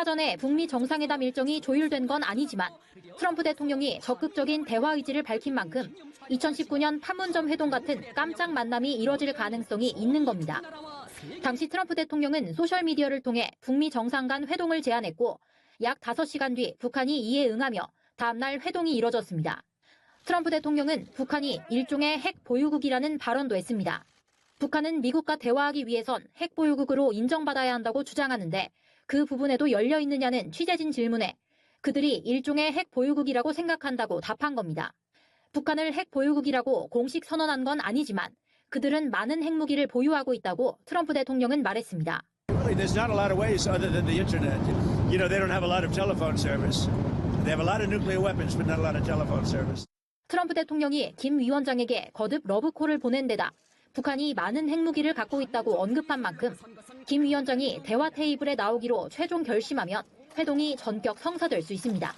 사전에 북미 정상회담 일정이 조율된 건 아니지만 트럼프 대통령이 적극적인 대화 의지를 밝힌 만큼 2019년 판문점 회동 같은 깜짝 만남이 이뤄질 가능성이 있는 겁니다. 당시 트럼프 대통령은 소셜미디어를 통해 북미 정상 간 회동을 제안했고 약 5시간 뒤 북한이 이에 응하며 다음날 회동이 이뤄졌습니다. 트럼프 대통령은 북한이 일종의 핵 보유국이라는 발언도 했습니다. 북한은 미국과 대화하기 위해선 핵 보유국으로 인정받아야 한다고 주장하는데 그 부분에도 열려 있느냐는 취재진 질문에 그들이 일종의 핵 보유국이라고 생각한다고 답한 겁니다. 북한을 핵 보유국이라고 공식 선언한 건 아니지만 그들은 많은 핵무기를 보유하고 있다고 트럼프 대통령은 말했습니다. There's not a lot of ways other than the internet. You know, they don't have a lot of telephone service. They have a lot of nuclear weapons, but not a lot of telephone service. 트럼프 대통령이 김 위원장에게 거듭 러브콜을 보낸 데다 북한이 많은 핵무기를 갖고 있다고 언급한 만큼 김 위원장이 대화 테이블에 나오기로 최종 결심하면 회동이 전격 성사될 수 있습니다.